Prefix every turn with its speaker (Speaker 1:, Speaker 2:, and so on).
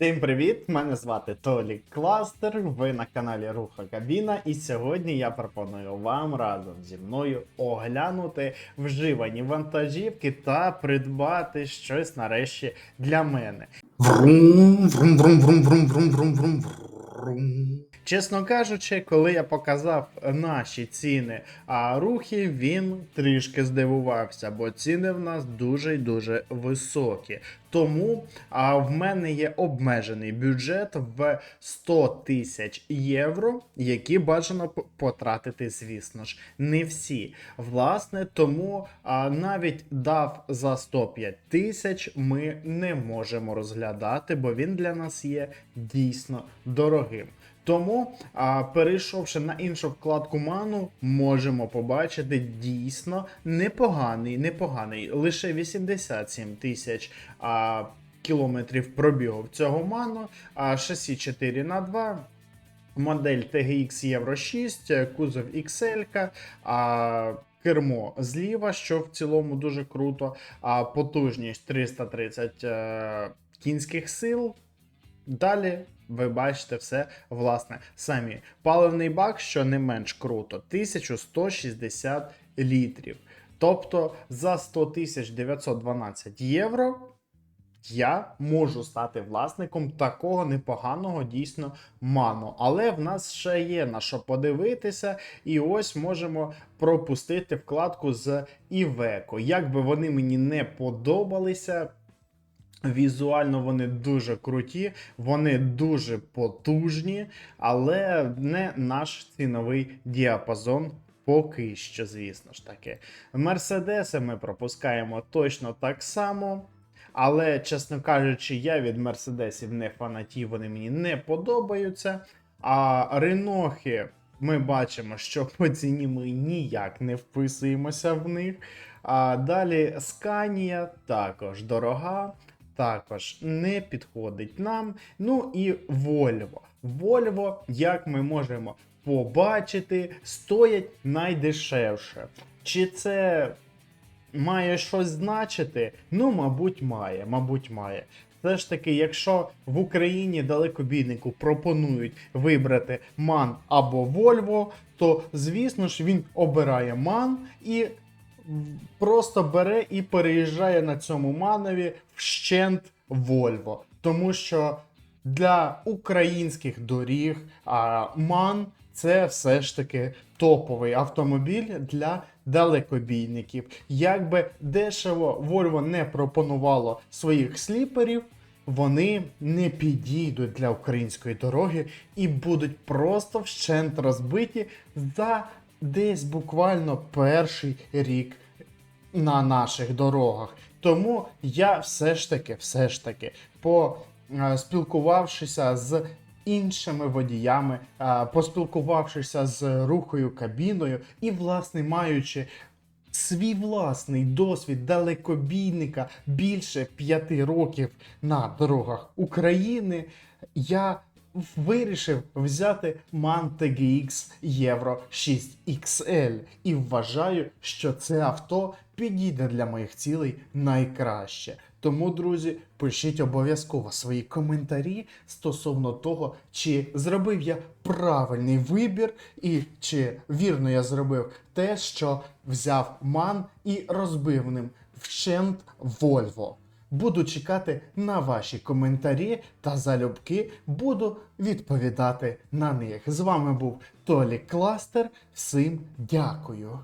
Speaker 1: Всім привіт! Мене звати Толі Кластер. Ви на каналі Руха Кабіна, і сьогодні я пропоную вам разом зі мною оглянути вживані вантажівки та придбати щось нарешті для мене. Чесно кажучи, коли я показав наші ціни а рухи, він трішки здивувався, бо ціни в нас дуже й дуже високі. Тому а, в мене є обмежений бюджет в 100 тисяч євро, які бажано потратити, звісно ж, не всі. Власне, тому а, навіть дав за 105 тисяч ми не можемо розглядати, бо він для нас є дійсно дорогим. Тому, а, перейшовши на іншу вкладку ману, можемо побачити дійсно непоганий, непоганий, лише 87 тисяч а, кілометрів пробігу цього ману, а шасі 4 на 2 модель TGX Євро 6, е, кузов XL, а, кермо зліва, що в цілому дуже круто, а потужність 330 е, кінських сил. Далі ви бачите все власне самі. Паливний бак, що не менш круто, 1160 літрів. Тобто за 100 912 євро я можу стати власником такого непоганого дійсно ману. Але в нас ще є на що подивитися, і ось можемо пропустити вкладку з Iveco. Як би вони мені не подобалися. Візуально вони дуже круті, вони дуже потужні, але не наш ціновий діапазон поки що, звісно ж таки. Мерседеси ми пропускаємо точно так само. Але, чесно кажучи, я від мерседесів не фанатів, вони мені не подобаються. А ренохи ми бачимо, що по ціні ми ніяк не вписуємося в них. А далі Сканія також дорога також не підходить нам. Ну і Volvo. Volvo, як ми можемо побачити, стоять найдешевше. Чи це має щось значити? Ну, мабуть, має, мабуть, має. Все ж таки, якщо в Україні далекобійнику пропонують вибрати MAN або Volvo, то звісно ж він обирає MAN і просто бере і переїжджає на цьому манові вщент Volvo. Тому що для українських доріг а, МАН це все ж таки топовий автомобіль для далекобійників. Якби дешево Volvo не пропонувало своїх сліперів, вони не підійдуть для української дороги і будуть просто вщент розбиті за десь буквально перший рік на наших дорогах. Тому я все ж таки, все ж таки, по е, спілкувавшися з іншими водіями, поспілкувавшися з рухою кабіною і, власне, маючи свій власний досвід далекобійника більше п'яти років на дорогах України, я вирішив взяти MAN TGX Euro 6 XL і вважаю, що це авто підійде для моїх цілей найкраще. Тому, друзі, пишіть обов'язково свої коментарі стосовно того, чи зробив я правильний вибір, і чи вірно я зробив те, що взяв ман і розбив ним вщент Volvo. Буду чекати на ваші коментарі та залюбки буду відповідати на них. З вами був Толі Кластер. Всім дякую.